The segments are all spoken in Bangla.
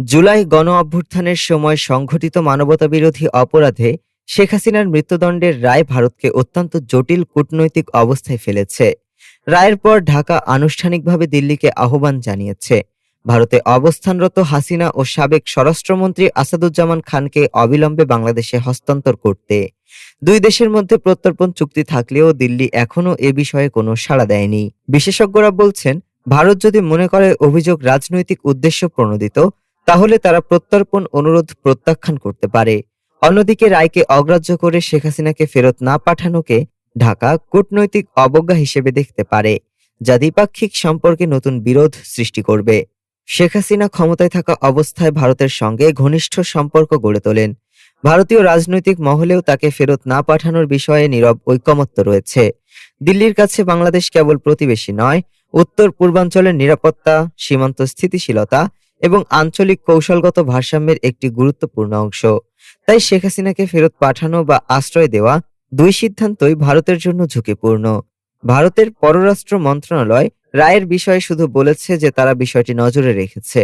জুলাই গণ অভ্যুত্থানের সময় সংঘটিত মানবতাবিরোধী অপরাধে শেখ হাসিনার মৃত্যুদণ্ডের রায় ভারতকে অত্যন্ত জটিল কূটনৈতিক অবস্থায় ফেলেছে। রায়ের পর ঢাকা আনুষ্ঠানিকভাবে দিল্লিকে আহ্বান জানিয়েছে। ভারতে অবস্থানরত হাসিনা ও সাবেক স্বরাষ্ট্রমন্ত্রী আসাদুজ্জামান খানকে অবিলম্বে বাংলাদেশে হস্তান্তর করতে। দুই দেশের মধ্যে প্রত্যর্পণ চুক্তি থাকলেও দিল্লি এখনও এ বিষয়ে কোনো সাড়া দেয়নি। বিশেষজ্ঞরা বলছেন, ভারত যদি মনে করে অভিযোগ রাজনৈতিক উদ্দেশ্য প্রণোদিত তাহলে তারা প্রত্যর্পণ অনুরোধ প্রত্যাখ্যান করতে পারে। অন্যদিকে রায়কে অগ্রাহ্য করে শেখ হাসিনাকে ফেরত না পাঠানোকে ঢাকা কূটনৈতিক অবজ্ঞা হিসেবে দেখতে পারে, যা দ্বিপাক্ষিক সম্পর্কে নতুন বিরোধ সৃষ্টি করবে। শেখ হাসিনা ক্ষমতায় থাকা অবস্থায় ভারতের সঙ্গে ঘনিষ্ঠ সম্পর্ক গড়ে তোলেন। ভারতীয় রাজনৈতিক মহলেও তাকে ফেরত না পাঠানোর বিষয়ে নীরব ঐকমত্য রয়েছে। দিল্লির কাছে বাংলাদেশ কেবল প্রতিবেশী নয় উত্তর পূর্বাঞ্চলের নিরাপত্তা, সীমান্ত স্থিতিশীলতা এবং আঞ্চলিক কৌশলগত ভারসাম্যের একটি গুরুত্বপূর্ণ অংশ। তাই শেখ হাসিনাকে ফেরত পাঠানো বা আশ্রয় দেওয়া দুই সিদ্ধান্তই ভারতের জন্য ঝুঁকিপূর্ণ। ভারতের পররাষ্ট্র মন্ত্রণালয় রায়ের বিষয়ে শুধু বলেছে যে তারা বিষয়টি নজরে রেখেছে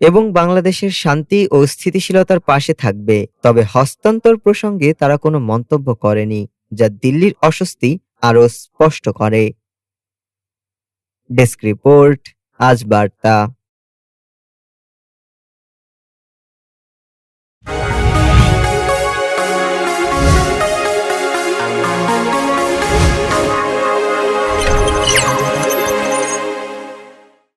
এবং বাংলাদেশের শান্তি ও স্থিতিশীলতার পাশে থাকবে। তবে হস্তান্তর প্রসঙ্গে তারা কোনো মন্তব্য করেনি, যা দিল্লির অস্বস্তি আরও স্পষ্ট করে। ডেস্ক রিপোর্ট, আজ বার্তা।